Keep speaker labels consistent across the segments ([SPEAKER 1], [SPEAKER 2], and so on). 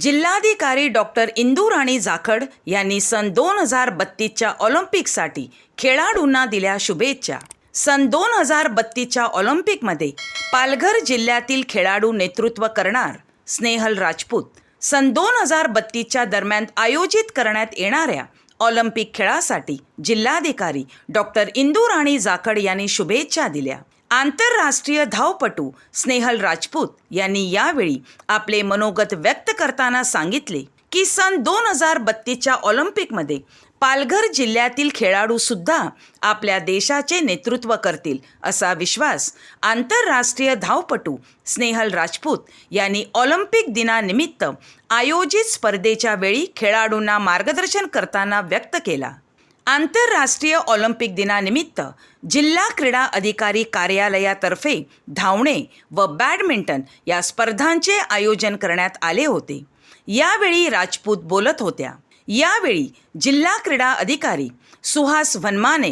[SPEAKER 1] जिल्हाधिकारी डॉक्टर इंदू राणी जाखड यांनी सन दोन हजार बत्तीसच्या ऑलिम्पिकसाठी खेळाडूंना दिल्या शुभेच्छा. सन दोन हजार बत्तीसच्या ऑलिम्पिकमध्ये पालघर जिल्ह्यातील खेळाडू नेतृत्व करणार स्नेहल राजपूत. सन दोन हजार बत्तीसच्या दरम्यान आयोजित करण्यात येणाऱ्या ऑलिम्पिक खेळासाठी जिल्हाधिकारी डॉक्टर इंदू राणी जाखड यांनी शुभेच्छा दिल्या. आंतरराष्ट्रीय धावपटू स्नेहल राजपूत यांनी यावेळी आपले मनोगत व्यक्त करताना सांगितले की सन दोन हजार बत्तीसच्या ऑलिम्पिकमध्ये पालघर जिल्ह्यातील खेळाडूसुद्धा आपल्या देशाचे नेतृत्व करतील असा विश्वास आंतरराष्ट्रीय धावपटू स्नेहल राजपूत यांनी ऑलिम्पिक दिनानिमित्त आयोजित स्पर्धेच्या वेळी खेळाडूंना मार्गदर्शन करताना व्यक्त केला. आंतरराष्ट्रीय ऑलिम्पिक दिनानिमित्त जिल्हा क्रीडा अधिकारी कार्यालयातर्फे धावणे व बॅडमिंटन या स्पर्धांचे आयोजन करण्यात आले होते. यावेळी राजपूत बोलत होत्या. यावेळी जिल्हा क्रीडा अधिकारी सुहास वनमाने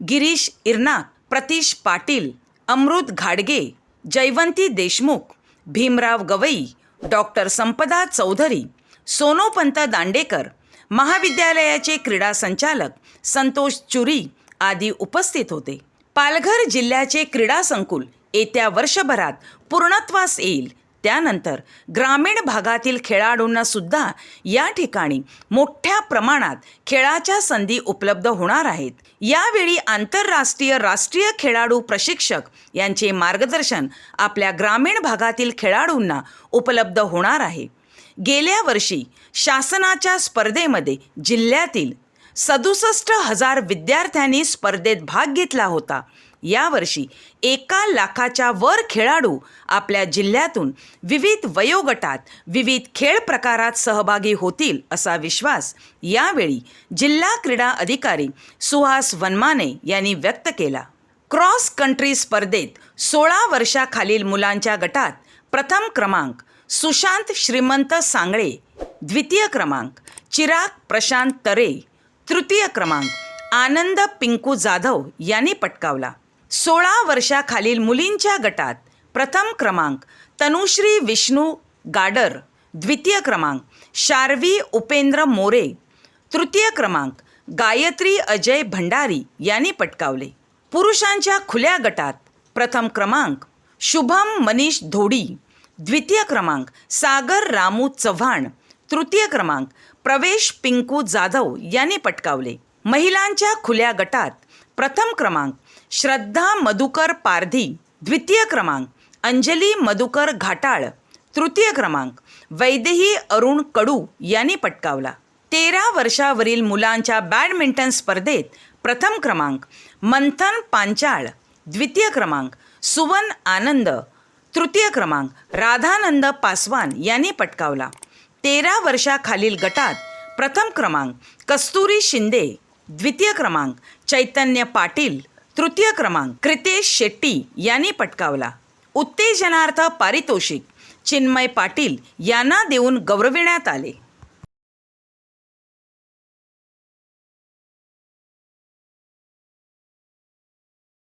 [SPEAKER 1] गिरीश इरनाक प्रतीश पाटील अमृत घाडगे जयवंती देशमुख भीमराव गवई डॉक्टर संपदा चौधरी सोनोपंत दांडेकर महाविद्यालयाचे क्रीडा संचालक संतोष चुरी आदी उपस्थित होते. पालघर जिल्ह्याचे क्रीडा संकुल येत्या वर्षभरात पूर्णत्वास येईल. त्यानंतर ग्रामीण भागातील खेळाडूंना सुद्धा या ठिकाणी मोठ्या प्रमाणात खेळाच्या संधी उपलब्ध होणार आहेत. यावेळी आंतरराष्ट्रीय राष्ट्रीय खेळाडू प्रशिक्षक यांचे मार्गदर्शन आपल्या ग्रामीण भागातील खेळाडूंना उपलब्ध होणार आहे. गेल्या वर्षी शासनाच्या स्पर्धेमध्ये जिल्ह्यातील सदुसष्ट हजार विद्यार्थ्यांनी स्पर्धेत भाग घेतला होता. यावर्षी एका लाखाच्या वर खेळाडू आपल्या जिल्ह्यातून विविध वयोगटात विविध खेळ प्रकारात सहभागी होतील असा विश्वास यावेळी जिल्हा क्रीडा अधिकारी सुहास वनमाने यांनी व्यक्त केला. क्रॉस कंट्री स्पर्धेत सोळा वर्षाखालील मुलांच्या गटात प्रथम क्रमांक सुशांत श्रीमंत सांगळे. द्वितीय क्रमांक चिराग प्रशांत तरे. तृतीय क्रमांक आनंद पिंकू जाधव यांनी पटकावला. सोळा वर्षाखालील मुलींच्या गटात प्रथम क्रमांक तनुश्री विष्णू गाडर. द्वितीय क्रमांक शार्वी उपेंद्र मोरे. तृतीय क्रमांक गायत्री अजय भंडारी यांनी पटकावले. पुरुषांच्या खुल्या गटात प्रथम क्रमांक शुभम मनीष धोडी द्वितीय क्रमांक सागर रामू चव्हाण तृतीय क्रमांक प्रवेश पिंकू जाधव यांनी पटकावले. महिलांच्या खुल्या गटात प्रथम क्रमांक श्रद्धा मधुकर पारधी द्वितीय क्रमांक अंजली मधुकर घाटाळ तृतीय क्रमांक वैदेही अरुण कडू यांनी पटकावला. तेरा वर्षावरील मुलांच्या बॅडमिंटन स्पर्धेत प्रथम क्रमांक मंथन पांचाळ द्वितीय क्रमांक सुवन आनंद तृतीय क्रमांक राधानंद पासवान यांनी पटकावला. तेरा वर्षाखालील गटात प्रथम क्रमांक कस्तुरी शिंदे द्वितीय क्रमांक चैतन्य पाटील तृतीय क्रमांक क्रितेश शेट्टी यांनी पटकावला. उत्तेजनार्थ पारितोषिक चिन्मय पाटील यांना देऊन गौरविण्यात आले.